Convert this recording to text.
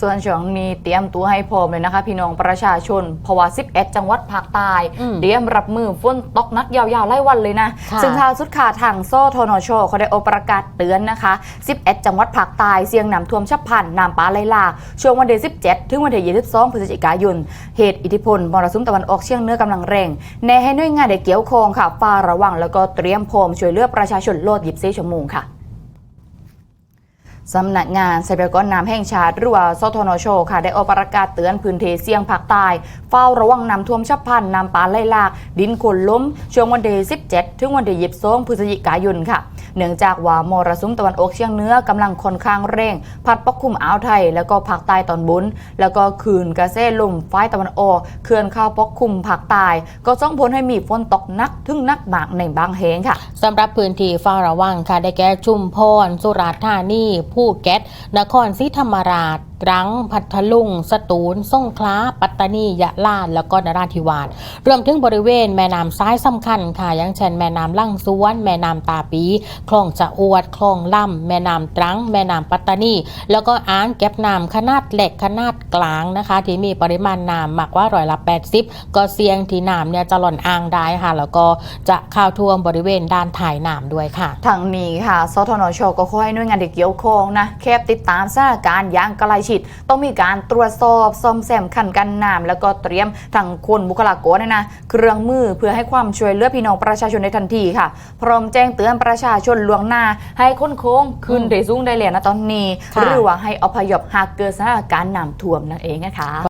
ส่วนช่วงนี้เตรียมตัวให้พร้อมเลยนะคะ พี่น้องประชาชนเพราะว่า 11 จังหวัดภาคใต้อืมเตรียมรับมือฝนตกหนักยาวๆไล่วันเลยนะค่ะซึ่งทางสุดขาทางโซ่ทนชเขาได้ออกประกาศเตือนนะคะ 11 จังหวัดภาคใต้เสี่ยงน้ำท่วมฉับพลันน้ำป่าไหลหลากช่วงวันที่17 ถึงวันที่22พฤศจิกายน เหตุอิทธิพลมรสุมตะวันออกเฉียงเหนือกำลังแรงแนะให้หน่วยงานได้เกี่ยวข้องค่ะเฝ้าระวังแล้วก็เตรียมพร้อมช่วยเหลือประชาชนโลด24ชั่วโมงค่ะ สำนักงานทรัพยากรน้ำแห่งชาติหรือว่าสทนชค่ะได้ออกประกาศเตือนพื้นที่เสี่ยงภาคใต้เฝ้าระวังน้ำท่วมฉับพลันน้ำป่าไหลหลาก ดินโคลนล้ม ช่วงวันที่17 ถึงวันที่22พฤศจิกายนค่ะ เนื่องจากว่ามรสุมตะวันออกเฉียงเหนือกำลังค่อนข้างเร่ง พัดปกคลุมอ่าวไทย แล้วก็ภาคใต้ตอนบนแล้วก็คืนกระแสลมฝ่ายตะวันออกเคลื่อนเข้าปกคลุมภาคใต้ก็ส่งผลให้มีฝนตกหนักถึงหนักมากในบางแห่งค่ะสำหรับพื้นที่เฝ้าระวังค่ะได้แก่ชุมพรสุราษฎร์ธานีภูเก็ตนครศรีธรรมราช ตรัง พัทลุง สตูลสงขลา ปัตตานี ยะลาแล้วก็นราธิวาสรวมถึงบริเวณแม่น้ำซ้ายสำคัญค่ะอย่างเช่นแม่น้ำลั่งสวน แม่น้ำตาปี คลองจะอวด คลองล่ำแม่น้ำตรัง แม่น้ำปัตตานี แล้วก็อ่างเก็บน้ำขนาดเล็กขนาดกลางนะคะ ที่มีปริมาณน้ำมากกว่าร้อยละ 80 ก็เสี่ยงที่น้ำเนี่ยจะหล่นอ่างได้ค่ะ แล้วก็จะเข้าท่วมบริเวณด้านถ่ายน้ำด้วยค่ะทางนี้ค่ะสทนชก็ขอให้หน่วยงานที่เกี่ยวข้องนะแคบติดตามสถานการณ์อย่างใกล้ชิด ต้องมีการตรวจสอบซ่อมแซมคันกันน้ำแล้วก็เตรียมทางคนบุคลากรเนี่ยนะเครื่องมือเพื่อให้ความช่วยเหลือพี่น้องประชาชนในทันทีค่ะ พร้อมแจ้งเตือนประชาชนล่วงหน้า ให้ค้นโค้งขึ้นอืมได้สูงได้เลยนะตอนนี้ค่ะหรือว่าให้อพยพหากเกิดสถานการณ์น้ำท่วมนั่นเองนะคะ